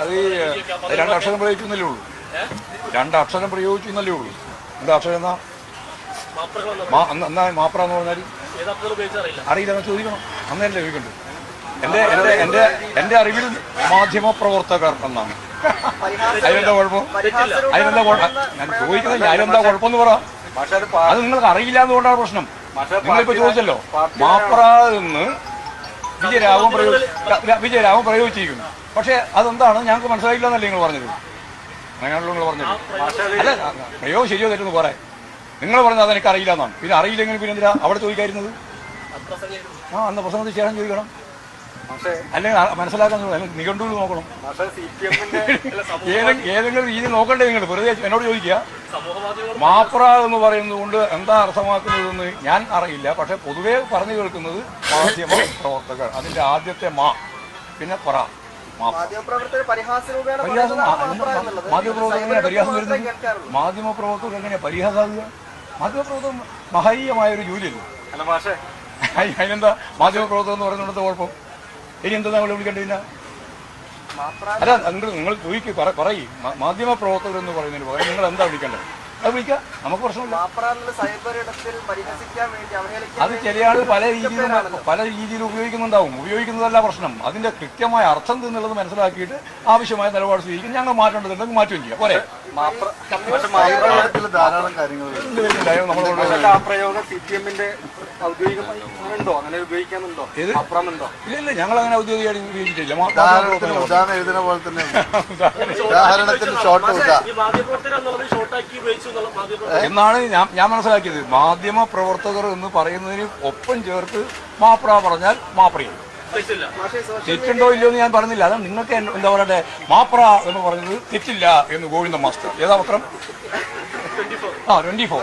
അത് ഈ രണ്ട് അക്ഷരം പ്രയോഗിക്കുന്നല്ലേ ഉള്ളൂ. രണ്ട് അക്ഷരം പ്രയോഗിക്കുന്നല്ലേ ഉള്ളൂ. എന്താ അക്ഷരം എന്നാ? എന്നാ- മാപ്ര എന്ന് പറഞ്ഞാൽ ഉപയോഗിച്ചറിയില്ല? അറിയില്ല എന്ന് ചോദിക്കണം. അന്നേരം ചോദിക്കണ്ടു? എന്റെ എന്റെ എന്റെ എന്റെ അറിവിൽ മാധ്യമ പ്രവർത്തകർ എന്നാണ്. അതിനെന്താ കുഴപ്പം? അതിനെന്താ കുഴപ്പം? ഞാൻ ചോദിക്കുന്നത് അതിനെന്താ കുഴപ്പമെന്ന് പറ. അത് നിങ്ങൾക്ക് അറിയില്ല എന്നുകൊണ്ടാണ് പ്രശ്നം. നിങ്ങളിപ്പോ ചോദിച്ചല്ലോ മാപ്രാന്ന് എന്ന് വിജയരാഘവൻ പ്രയോഗി വിജയരാഘവൻ പ്രയോഗിച്ചിരിക്കുന്നു. പക്ഷെ അതെന്താണ്? ഞങ്ങൾക്ക് മനസ്സിലായില്ല എന്നല്ലേ നിങ്ങൾ പറഞ്ഞത്? അങ്ങനെയാണല്ലോ നിങ്ങൾ പറഞ്ഞത്. അല്ല പ്രയോഗം ശരിയോ തെറ്റെന്ന് പറയാം. നിങ്ങൾ പറഞ്ഞത് അതെനിക്ക് അറിയില്ല എന്നാണ്. പിന്നെ അറിയില്ലെങ്കിൽ പിന്നെ എന്തിനാ അവിടെ ചോദിക്കായിരുന്നത് ആ അന്ന് പ്രസംഗത്തിൽ ശേഷം ചോദിക്കണം. അല്ലെങ്കിൽ മനസ്സിലാക്കാൻ. അല്ലെങ്കിൽ നിഘണ്ടുവിൽ നോക്കണം. ഏതെങ്കിലും രീതി നോക്കണ്ടേ നിങ്ങൾ? വെറുതെ എന്നോട് ചോദിക്കുക. മാപ്ര എന്ന് പറയുന്നത് കൊണ്ട് എന്താ അർത്ഥമാക്കുന്നതെന്ന് ഞാൻ അറിയില്ല. പക്ഷെ പൊതുവേ പറഞ്ഞു കേൾക്കുന്നത് മാധ്യമ പ്രവർത്തകർ. അതിന്റെ ആദ്യത്തെ മാ പിന്നെ പറ മാധ്യമ മാധ്യമപ്രവർത്തകർ എങ്ങനെ പരിഹാസം മാധ്യമ വരുന്നത്. മാധ്യമപ്രവർത്തകർ എങ്ങനെ പരിഹാസാകുക മാധ്യമപ്രവർത്തകർ മഹനീയമായ ഒരു ജോലിയല്ലേ? അതിനെന്താ? മാധ്യമപ്രവർത്തകർ എന്ന് പറയുന്നത് കുഴപ്പം? ഇനി എന്താ നമ്മൾ വിളിക്കേണ്ടതില്ല അല്ല നിങ്ങൾ നിങ്ങൾ ചോദിക്ക് പറയും. മാധ്യമ പ്രവർത്തകർ എന്ന് പറയുന്നതിന് പകരം നിങ്ങൾ എന്താ വിളിക്കേണ്ടത്? അത് വിളിക്കാം. നമുക്ക് പ്രശ്നമില്ല. അത് ചില ആൾ പല രീതിയിലും പല രീതിയിൽ ഉപയോഗിക്കുന്നുണ്ടാവും. ഉപയോഗിക്കുന്നതല്ല പ്രശ്നം. അതിന്റെ കൃത്യമായ അർത്ഥം എന്നുള്ളത് മനസ്സിലാക്കിയിട്ട് ആവശ്യമായ നിലപാട് സ്വീകരിക്കും. ഞങ്ങൾ മാറ്റേണ്ടതുണ്ടെങ്കിൽ മാറ്റുകയും ചെയ്യാം. പോരെ. ധാരാളം കാര്യങ്ങൾ ഇല്ല ഞങ്ങൾ അങ്ങനെ ഔദ്യോഗികമായിട്ട് ഉപയോഗിച്ചിട്ടില്ല. മാ- ഉദാഹരണത്തിന് ഉദാഹരണം എഴുതുന്ന പോലെ തന്നെ ഉദാഹരണത്തിന് ഷോർട്ട് എന്നാണ് ഞാൻ ഞാൻ മനസ്സിലാക്കിയത്. മാധ്യമ പ്രവർത്തകർ എന്ന് പറയുന്നതിന് ഒപ്പം ചേർത്ത് മാപ്ര പറഞ്ഞാൽ മാപ്രയും. തെറ്റുണ്ടോ ഇല്ലയോ എന്ന് ഞാൻ പറഞ്ഞില്ല. അത് നിങ്ങൾക്ക് എന്താ പറയട്ടെ? മാപ്ര എന്ന് പറഞ്ഞത് തെറ്റില്ല എന്ന് ഗോവിന്ദ മാസ്റ്റർ. ഏതാ പത്രം ആ ട്വന്റി ഫോർ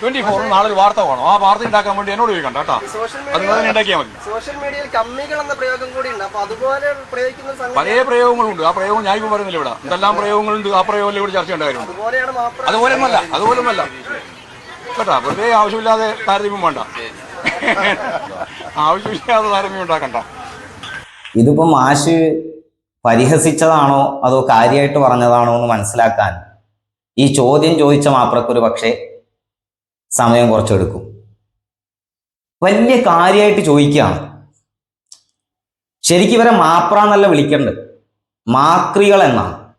ട്വന്റി ഫോർ നാളെ ഒരു വാർത്ത വേണം. ആ വാർത്ത ഉണ്ടാക്കാൻ വേണ്ടി എന്നോട് ചോദിക്കണ്ട കേട്ടോ. സോഷ്യൽ അത് നിങ്ങൾ തന്നെ ഉണ്ടാക്കിയാൽ മതി. സോഷ്യൽ മീഡിയയിൽ കമ്മികൾ എന്ന പ്രയോഗം കൂടി ഉണ്ട് അപ്പൊ അതുപോലെ പ്രയോഗിക്കുന്ന സംഗതി പല പ്രയോഗങ്ങളുണ്ട്. ആ പ്രയോഗം ഞാൻ ഇപ്പൊ പറയുന്നില്ല ഇവിടെ. എന്തെല്ലാം പ്രയോഗങ്ങളുണ്ട് ആ പ്രയോഗം ഇവിടെ ചർച്ച ഉണ്ടായിരുന്നു അതുപോലെ അതുപോലെയാണ് അതുപോലെ അല്ല കേട്ടോ കേട്ടാ വെറുതെ ആവശ്യമില്ലാതെ താരതമ്യം വേണ്ട. ആവശ്യമില്ലാതെ താരതമ്യം ഉണ്ടാക്കണ്ട. ഇതിപ്പോ മാഷ് പരിഹസിച്ചതാണോ അതോ കാര്യമായിട്ട് പറഞ്ഞതാണോ എന്ന് മനസ്സിലാക്കാൻ ഈ ചോദ്യം ചോദിച്ച മാപ്രക്കൊരു പക്ഷേ സമയം കുറച്ചെടുക്കും. വലിയ കാര്യമായിട്ട് ചോദിക്കുകയാണ്. ശരിക്കും ഇവരെ മാപ്ര എന്നല്ല വിളിക്കേണ്ടത് മാക്രികൾ എന്നാണ്.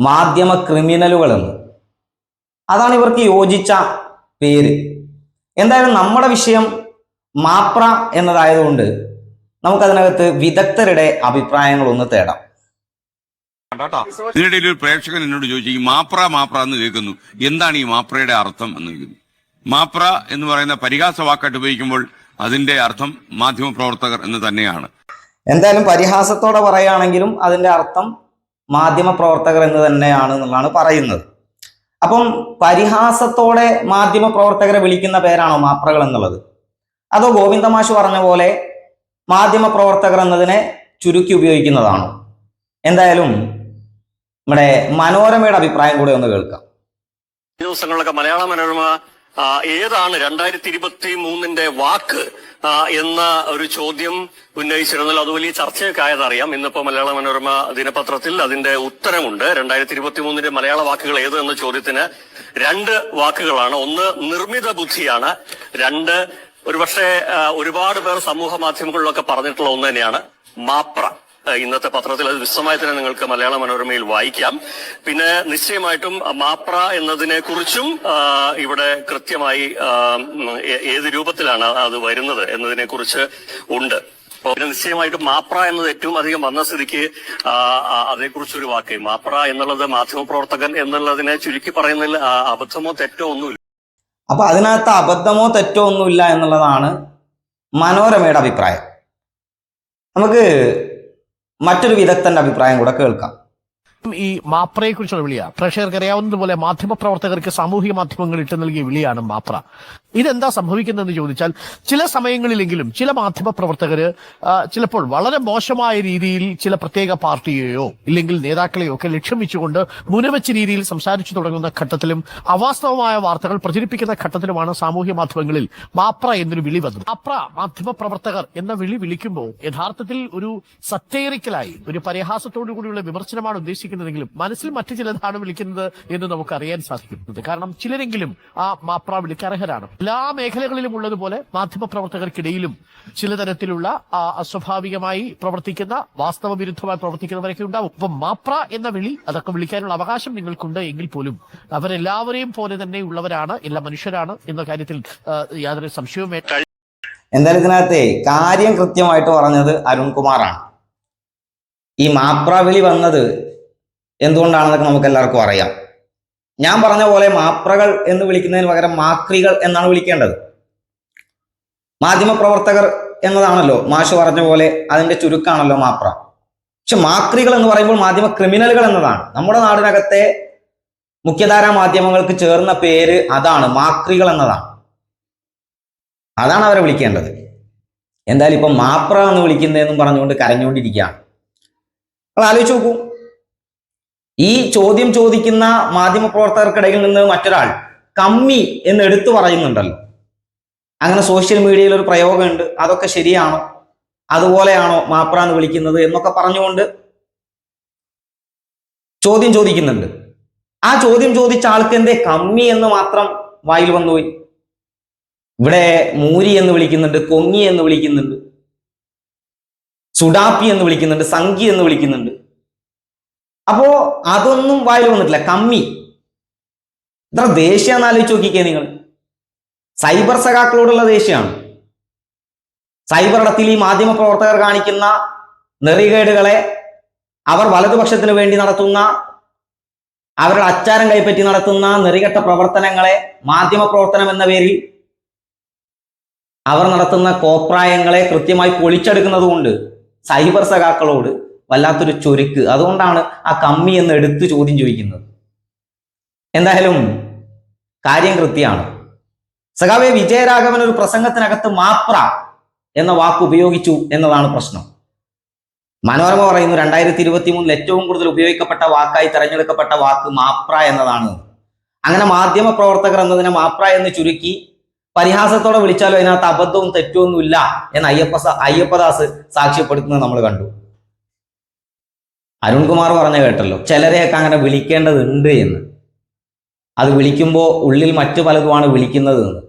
മാധ്യമ ക്രിമിനലുകൾ എന്ന്. അതാണ് ഇവർക്ക് യോജിച്ച പേര്. എന്തായാലും നമ്മുടെ വിഷയം മാപ്ര എന്നതായതുകൊണ്ട് നമുക്കതിനകത്ത് വിദഗ്ധരുടെ അഭിപ്രായങ്ങൾ ഒന്ന് തേടാം ഇതിനിടയിൽ ഒരു പ്രേക്ഷകൻ എന്നോട് ചോദിച്ചു ഈ മാപ്ര മാപ്ര എന്ന് കേൾക്കുന്നു. എന്താണ് ഈ മാപ്രയുടെ അർത്ഥം എന്ന് ചോദിക്കുന്നു. മാപ്ര എന്ന് പറയുന്ന പരിഹാസ വാക്കായിട്ട് ഉപയോഗിക്കുമ്പോൾ അതിന്റെ അർത്ഥം മാധ്യമ മാധ്യമപ്രവർത്തകർ എന്ന് തന്നെയാണ്. എന്തായാലും പരിഹാസത്തോടെ പറയുകയാണെങ്കിലും അതിന്റെ അർത്ഥം മാധ്യമ പ്രവർത്തകർ എന്ന് തന്നെയാണ് എന്നുള്ളതാണ് പറയുന്നത്. അപ്പം പരിഹാസത്തോടെ മാധ്യമ പ്രവർത്തകരെ വിളിക്കുന്ന പേരാണോ മാപ്രകൾ എന്നുള്ളത്? അതോ ഗോവിന്ദമാഷ് പറഞ്ഞ പോലെ മാധ്യമ പ്രവർത്തകർ എന്നതിനെ ചുരുക്കി ഉപയോഗിക്കുന്നതാണോ. എന്തായാലും നമ്മുടെ മനോരമയുടെ അഭിപ്രായം കൂടെ ഒന്ന് കേൾക്കാം. ദിവസങ്ങളിലൊക്കെ മലയാള മനോരമ ഏതാണ് രണ്ടായിരത്തി ഇരുപത്തി മൂന്നിന്റെ വാക്ക് എന്ന ഒരു ചോദ്യം ഉന്നയിച്ചിരുന്നല്ലോ. അത് വലിയ ചർച്ചയൊക്കെ ആയതറിയാം. ഇന്നിപ്പോ മലയാള മനോരമ ദിനപത്രത്തിൽ അതിന്റെ ഉത്തരമുണ്ട്. രണ്ടായിരത്തി ഇരുപത്തി മൂന്നിന്റെ മലയാള വാക്കുകൾ ഏത് എന്ന ചോദ്യത്തിന് രണ്ട് വാക്കുകളാണ്. ഒന്ന് നിർമ്മിത ബുദ്ധിയാണ് രണ്ട് ഒരുപക്ഷെ ഒരുപാട് പേർ സമൂഹ മാധ്യമങ്ങളിലൊക്കെ പറഞ്ഞിട്ടുള്ള ഒന്ന് തന്നെയാണ് മാപ്ര. ഇന്നത്തെ പത്രത്തിൽ അത് വിശദമായി തന്നെ നിങ്ങൾക്ക് മലയാള മനോരമയിൽ വായിക്കാം. പിന്നെ നിശ്ചയമായിട്ടും മാപ്ര എന്നതിനെ കുറിച്ചും ഇവിടെ കൃത്യമായി ഏത് രൂപത്തിലാണ് അത് വരുന്നത് എന്നതിനെ കുറിച്ച് ഉണ്ട് പിന്നെ നിശ്ചയമായിട്ടും മാപ്ര എന്നത് ഏറ്റവും അധികം വന്ന സ്ഥിതിക്ക് അതേക്കുറിച്ചൊരു വാക്ക്. മാപ്ര എന്നുള്ളത് മാധ്യമപ്രവർത്തകൻ എന്നുള്ളതിനെ ചുരുക്കി പറയുന്നതിൽ അബദ്ധമോ തെറ്റോ ഒന്നുമില്ല. അപ്പൊ അതിനകത്ത് അബദ്ധമോ തെറ്റോ ഒന്നുമില്ല എന്നുള്ളതാണ് മനോരമയുടെ അഭിപ്രായം. നമുക്ക് മറ്റൊരു വിദഗ്ധന്റെ അഭിപ്രായം കൂടെ കേൾക്കാം. ഈ മാപ്രയെ കുറിച്ചുള്ള വിളിയാണ് പ്രേക്ഷകർക്ക് അറിയാവുന്നതുപോലെ മാധ്യമപ്രവർത്തകർക്ക് സാമൂഹിക മാധ്യമങ്ങൾ ഇട്ട് നൽകിയ വിളിയാണ് മാപ്ര. ഇതെന്താ സംഭവിക്കുന്നതെന്ന് ചോദിച്ചാൽ ചില സമയങ്ങളിലെങ്കിലും ചില മാധ്യമ പ്രവർത്തകര് ചിലപ്പോൾ വളരെ മോശമായ രീതിയിൽ ചില പ്രത്യേക പാർട്ടിയെയോ ഇല്ലെങ്കിൽ നേതാക്കളെയോ ഒക്കെ ലക്ഷ്യം വെച്ചുകൊണ്ട് മുനവച്ച രീതിയിൽ സംസാരിച്ചു തുടങ്ങുന്ന ഘട്ടത്തിലും അവാസ്തവമായ വാർത്തകൾ പ്രചരിപ്പിക്കുന്ന ഘട്ടത്തിലുമാണ് സാമൂഹ്യ മാധ്യമങ്ങളിൽ മാപ്ര എന്നൊരു വിളി വന്നത്. മാപ്ര മാധ്യമ പ്രവർത്തകർ എന്ന വിളി വിളിക്കുമ്പോൾ യഥാർത്ഥത്തിൽ ഒരു സറ്റേറിക്കലായി ഒരു പരിഹാസത്തോടു കൂടിയുള്ള വിമർശനമാണ് ഉദ്ദേശിക്കുന്നതെങ്കിലും മനസ്സിൽ മറ്റു ചിലതാണ് വിളിക്കുന്നത് എന്ന് നമുക്ക് അറിയാൻ സാധിക്കുന്നത് കാരണം ചിലരെങ്കിലും ആ മാപ്ര വിളിക്ക് അർഹരാണ്. എല്ലാ മേഖലകളിലും ഉള്ളതുപോലെ മാധ്യമ പ്രവർത്തകർക്കിടയിലും ചില തരത്തിലുള്ള അസ്വാഭാവികമായി പ്രവർത്തിക്കുന്ന വാസ്തവ വിരുദ്ധമായി പ്രവർത്തിക്കുന്നവരൊക്കെ ഉണ്ടാവും. അപ്പം മാപ്ര എന്ന വിളി അതൊക്കെ വിളിക്കാനുള്ള അവകാശം നിങ്ങൾക്കുണ്ട് എങ്കിൽ പോലും അവരെല്ലാവരെയും പോലെ തന്നെ ഉള്ളവരാണ് എല്ലാ മനുഷ്യരാണ് എന്ന കാര്യത്തിൽ യാതൊരു സംശയവും എന്തായാലും ഇതിനകത്തെ കാര്യം കൃത്യമായിട്ട് പറഞ്ഞത് അരുൺകുമാറാണ്. ഈ മാപ്രാവിളി വന്നത് എന്തുകൊണ്ടാണെന്നൊക്കെ നമുക്ക് എല്ലാവർക്കും അറിയാം. ഞാൻ പറഞ്ഞ പോലെ മാപ്രകൾ എന്ന് വിളിക്കുന്നതിന് പകരം മാക്രികൾ എന്നാണ് വിളിക്കേണ്ടത്. മാധ്യമപ്രവർത്തകർ എന്നതാണല്ലോ മാഷ് പറഞ്ഞ പോലെ അതിന്റെ ചുരുക്കാണല്ലോ മാപ്ര. പക്ഷെ മാക്രികൾ എന്ന് പറയുമ്പോൾ മാധ്യമ ക്രിമിനലുകൾ എന്നതാണ്. നമ്മുടെ നാടിനകത്തെ മുഖ്യധാരാ മാധ്യമങ്ങൾക്ക് ചേർന്ന പേര് അതാണ് മാക്രികൾ എന്നതാണ്. അതാണ് അവരെ വിളിക്കേണ്ടത്. എന്തായാലും ഇപ്പം മാപ്ര എന്ന് വിളിക്കുന്നതെന്നും പറഞ്ഞുകൊണ്ട് കരഞ്ഞുകൊണ്ടിരിക്കുകയാണ്. നിങ്ങൾ ആലോചിച്ച് നോക്കൂ. ഈ ചോദ്യം ചോദിക്കുന്ന മാധ്യമ മാധ്യമപ്രവർത്തകർക്കിടയിൽ നിന്ന് മറ്റൊരാൾ കമ്മി എന്ന് എടുത്തു പറയുന്നുണ്ടല്ലോ. അങ്ങനെ സോഷ്യൽ മീഡിയയിൽ ഒരു പ്രയോഗമുണ്ട്. അതൊക്കെ ശരിയാണോ? അതുപോലെയാണോ മാപ്ര എന്ന് വിളിക്കുന്നത് എന്നൊക്കെ പറഞ്ഞുകൊണ്ട് ചോദ്യം ചോദിക്കുന്നുണ്ട്. ആ ചോദ്യം ചോദിച്ച ആൾക്ക് എന്തേ? കമ്മി എന്ന് മാത്രം വായിൽ വന്നുപോയി. ഇവിടെ മൂരി എന്ന് വിളിക്കുന്നുണ്ട് കൊങ്ങി എന്ന് വിളിക്കുന്നുണ്ട് സുഡാപ്പി എന്ന് വിളിക്കുന്നുണ്ട് സംഗി എന്ന് വിളിക്കുന്നുണ്ട്. അപ്പോ അതൊന്നും വായിൽ വന്നിട്ടില്ല. കമ്മി. ഇത്ര ദേഷ്യാന്ന് ആലോചിച്ച് നോക്കിക്കേ നിങ്ങൾ. സൈബർ സഖാക്കളോടുള്ള ദേഷ്യമാണ് സൈബർ ഇടത്തിൽ ഈ മാധ്യമ പ്രവർത്തകർ കാണിക്കുന്ന നെറികേടുകളെ അവർ വലതുപക്ഷത്തിന് വേണ്ടി നടത്തുന്ന അവരുടെ അച്ചാരം കൈപ്പറ്റി നടത്തുന്ന നെറികെട്ട പ്രവർത്തനങ്ങളെ മാധ്യമ പ്രവർത്തനം എന്ന പേരിൽ അവർ നടത്തുന്ന കോപ്രായങ്ങളെ കൃത്യമായി പൊളിച്ചെടുക്കുന്നത് കൊണ്ട് സൈബർ സഖാക്കളോട് വല്ലാത്തൊരു ചൊരുക്ക്. അതുകൊണ്ടാണ് ആ കമ്മി എന്ന് എടുത്ത് ചോദ്യം ചോദിക്കുന്നത്. എന്തായാലും കാര്യം കൃത്യമാണ്. സഖാവെ വിജയരാഘവൻ ഒരു പ്രസംഗത്തിനകത്ത് മാത്ര എന്ന വാക്ക് ഉപയോഗിച്ചു എന്നതാണ് പ്രശ്നം. മനോരമ പറയുന്നു രണ്ടായിരത്തി ഇരുപത്തി മൂന്നിൽ ഏറ്റവും കൂടുതൽ ഉപയോഗിക്കപ്പെട്ട വാക്കായി തെരഞ്ഞെടുക്കപ്പെട്ട വാക്ക് മാപ്ര എന്നതാണ്. അങ്ങനെ മാധ്യമ പ്രവർത്തകർ എന്നതിനെ മാപ്ര എന്ന് ചുരുക്കി പരിഹാസത്തോടെ വിളിച്ചാലും അതിനകത്ത് അബദ്ധവും തെറ്റുമൊന്നുമില്ല എന്ന് അയ്യപ്പ അയ്യപ്പദാസ് സാക്ഷ്യപ്പെടുത്തുന്നത് നമ്മൾ കണ്ടു. അരുൺകുമാർ പറഞ്ഞ കേട്ടല്ലോ ചിലരെയൊക്കെ അങ്ങനെ വിളിക്കേണ്ടതുണ്ട് എന്ന്. അത് വിളിക്കുമ്പോൾ ഉള്ളിൽ മറ്റു പലതുമാണ് വിളിക്കുന്നത് എന്ന്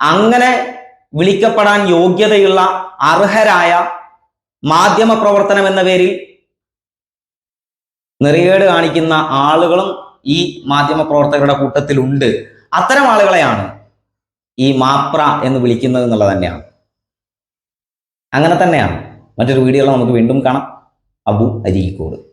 അങ്ങനെ വിളിക്കപ്പെടാൻ യോഗ്യതയുള്ള അർഹരായ മാധ്യമ പ്രവർത്തനം എന്ന പേരിൽ നെറികേട് കാണിക്കുന്ന ആളുകളും ഈ മാധ്യമ പ്രവർത്തകരുടെ കൂട്ടത്തിലുണ്ട്. അത്തരം ആളുകളെയാണ് ഈ മാപ്ര എന്ന് വിളിക്കുന്നത് എന്നുള്ളത് തന്നെയാണ്. അങ്ങനെ തന്നെയാണ്. മറ്റൊരു വീഡിയോയിൽ നമുക്ക് വീണ്ടും കാണാം. അബു അരീക്കോട്.